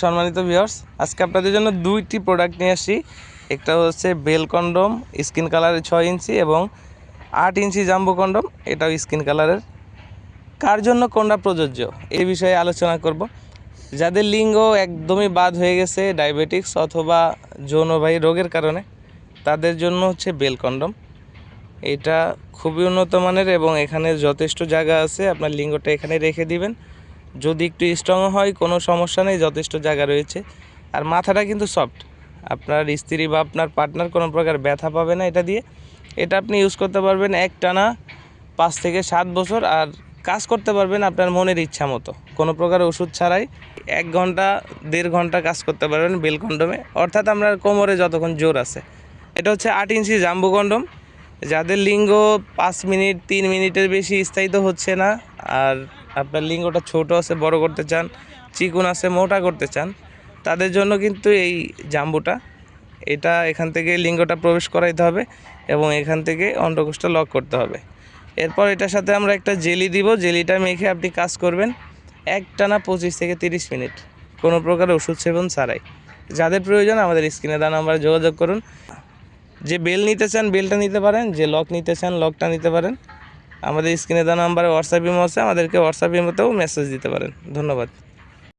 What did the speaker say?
সম্মানিত ভিউয়ার্স আজকে আপনাদের জন্য দুইটি প্রোডাক্ট নিয়ে আসি। একটা হচ্ছে বেল কন্ডম স্কিন কালারের ছয় ইঞ্চি এবং আট ইঞ্চি জাম্বো কন্ডম এটাও স্কিন কালারের কার জন্য, কোনটা প্রযোজ্য, এই বিষয়ে আলোচনা করব। যাদের লিঙ্গ একদমই বাদ হয়ে গেছে ডায়াবেটিক্স অথবা যৌনবাহী রোগের কারণে, তাদের জন্য হচ্ছে বেল কন্ডম এটা খুবই উন্নত মানের এবং এখানে যথেষ্ট জায়গা আছে, আপনার লিঙ্গটা এখানে রেখে দিবেন। যদি একটু স্ট্রং হয়, কোনো সমস্যা নেই, যথেষ্ট জায়গা রয়েছে। আর মাথাটা কিন্তু সফট আপনার স্ত্রী বা আপনার পার্টনার কোনো প্রকার ব্যথা পাবে না এটা দিয়ে। এটা আপনি ইউজ করতে পারবেন এক টানা পাঁচ থেকে সাত বছর আর কাজ করতে পারবেন আপনার মনের ইচ্ছা মতো। কোনো প্রকার ওষুধ ছাড়াই এক ঘণ্টা, দেড় ঘণ্টা কাজ করতে পারবেন বেল কন্ডমে। অর্থাৎ আপনার কোমরে যতক্ষণ জোর আছে। এটা হচ্ছে আট ইঞ্চি জাম্বু কন্ডম। যাদের লিঙ্গ পাঁচ মিনিট, তিন মিনিটের বেশি স্থায়িত হচ্ছে না, আর আপনার লিঙ্গটা ছোট আছে, বড় করতে চান, চিকুন আছে, মোটা করতে চান, তাদের জন্য কিন্তু এই জাম্বুটা, এটা এখান থেকে লিঙ্গটা প্রবেশ করাইতে হবে এবং এখান থেকে অন্ডকোষটা লক করতে হবে। এরপর এটার সাথে আমরা একটা জেলি দিব, জেলিটা মেখে আপনি কাজ করবেন এক টানা পঁচিশ থেকে তিরিশ মিনিট, কোনো প্রকার ওষুধ সেবন ছাড়াই। যাদের প্রয়োজন আমাদের স্ক্রিনে দেওয়া নাম্বারে যোগাযোগ করুন। যে বেল নিতে চান, বেলটা নিতে পারেন, যে লক নিতে চান লকটা নিতে পারেন। আমাদের স্ক্রিনে দেওয়া নাম্বারে হোয়াটসঅ্যাপ ইমো আছে আমাদেরকে হোয়াটসঅ্যাপ ইমোতেও মেসেজ দিতে পারেন। ধন্যবাদ।